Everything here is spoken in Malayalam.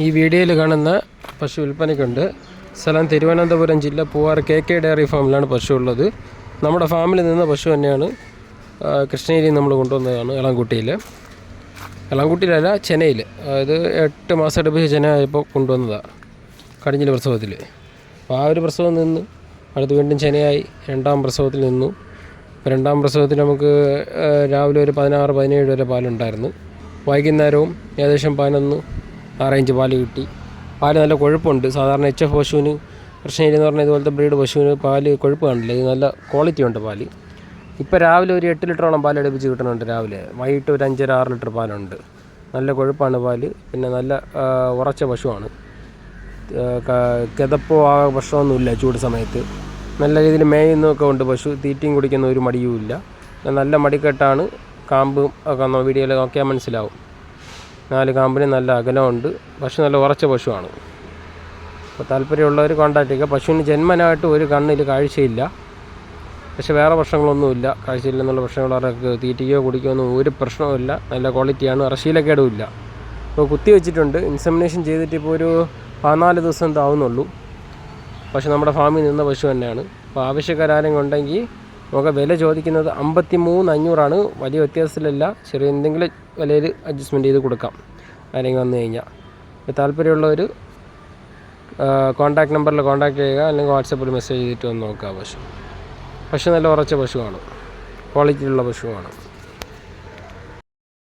ഈ വീഡിയോയിൽ കാണുന്ന പശു വിൽപ്പനയ്ക്കുണ്ട്. സ്ഥലം തിരുവനന്തപുരം ജില്ല പൂവാർ കെ കെ ഡയറി ഫാമിലാണ് പശു ഉള്ളത്. നമ്മുടെ ഫാമിൽ നിന്ന പശു തന്നെയാണ് കൃഷ്ണഗിരി നമ്മൾ കൊണ്ടുവന്നതാണ് ഇളംകുട്ടിയിൽ ഇളംകുട്ടിയിലല്ല ചെന്നൈയിൽ. അതായത് എട്ട് മാസം അടുപ്പിച്ച് ചെന ആയപ്പോൾ കൊണ്ടുവന്നതാണ് കടിഞ്ഞിൽ പ്രസവത്തിൽ. അപ്പോൾ ആ ഒരു പ്രസവം നിന്ന് അടുത്ത് വീണ്ടും ചെനയായി രണ്ടാം പ്രസവത്തിൽ നിന്നു. രണ്ടാം പ്രസവത്തിൽ നമുക്ക് രാവിലെ ഒരു പതിനാറ് പതിനേഴ് വരെ പാലുണ്ടായിരുന്നു. വൈകുന്നേരവും ഏകദേശം പതിനൊന്ന് ആ ഇഞ്ച് പാൽ കിട്ടി. പാൽ നല്ല കൊഴുപ്പുണ്ട്. സാധാരണ എച്ച് എഫ് പശുവിന് കൃഷ്ണഗിരി എന്ന് പറഞ്ഞ ഇതുപോലത്തെ ബ്രീഡ് പശുവിന് പാൽ കൊഴുപ്പ് കാണില്ല ഇത് നല്ല ക്വാളിറ്റി ഉണ്ട് പാൽ. ഇപ്പോൾ രാവിലെ ഒരു എട്ട് ലിറ്ററോളം പാൽ അടുപ്പിച്ച് കിട്ടുന്നുണ്ട് രാവിലെ. വൈകിട്ട് ഒരു അഞ്ചര ആറ് ലിറ്റർ പാലുണ്ട്. നല്ല കൊഴുപ്പാണ് പാൽ. പിന്നെ നല്ല ഉറച്ച പശുവാണ്. കിതപ്പോ ആ ഭക്ഷണമൊന്നുമില്ല ചൂട് സമയത്ത്. നല്ല രീതിയിൽ മേയുന്നൊക്കെ ഉണ്ട് പശു. തീറ്റയും കുടിക്കുന്ന ഒരു മടിയുമില്ല. നല്ല മടിക്കെട്ടാണ്. കാമ്പും ഒക്കെ വീഡിയോയിൽ നോക്കിയാൽ മനസ്സിലാവും. നാല് കാമ്പിന് നല്ല അകലമുണ്ട്. പശു നല്ല ഉറച്ച പശുവാണ്. അപ്പോൾ താല്പര്യമുള്ളവർ കോണ്ടാക്ട് ചെയ്യുക. പശുവിന് ജന്മനായിട്ട് ഒരു കണ്ണിൽ കാഴ്ചയില്ല. പക്ഷേ വേറെ പ്രശ്നങ്ങളൊന്നുമില്ല. കാഴ്ചയില്ലെന്നുള്ള പ്രശ്നങ്ങൾ അവർക്ക് തീറ്റിക്കോ കുടിക്കോ ഒന്നും ഒരു പ്രശ്നവുമില്ല നല്ല ക്വാളിറ്റിയാണ് ഇറശീലക്കേടും ഇല്ല. ഇപ്പോൾ കുത്തി വെച്ചിട്ടുണ്ട്. ഇൻസമിനേഷൻ ചെയ്തിട്ട് ഇപ്പോൾ ഒരു പതിനാല് ദിവസം എന്താവുന്നുള്ളൂ പക്ഷേ നമ്മുടെ ഫാമിൽ നിന്ന പശു തന്നെയാണ്. അപ്പോൾ ആവശ്യക്കാരും ഉണ്ടെങ്കിൽ നമുക്ക് വില ചോദിക്കുന്നത് അമ്പത്തി മൂന്ന് അഞ്ഞൂറാണ് വലിയ വ്യത്യാസത്തിലല്ല. ചെറിയ എന്തെങ്കിലും വിലയിൽ അഡ്ജസ്റ്റ്മെന്റ് ചെയ്ത് കൊടുക്കാം. അല്ലെങ്കിൽ വന്നു കഴിഞ്ഞാൽ. താല്പര്യമുള്ളവർ കോൺടാക്ട് നമ്പറിൽ കോൺടാക്ട് ചെയ്യുക. അല്ലെങ്കിൽ വാട്സപ്പിൽ മെസ്സേജ് ചെയ്തിട്ട് വന്ന് നോക്കുക പശു. പശു നല്ല ഉറച്ച പശുവാണ്. ക്വാളിറ്റിയുള്ള പശുവാണ്.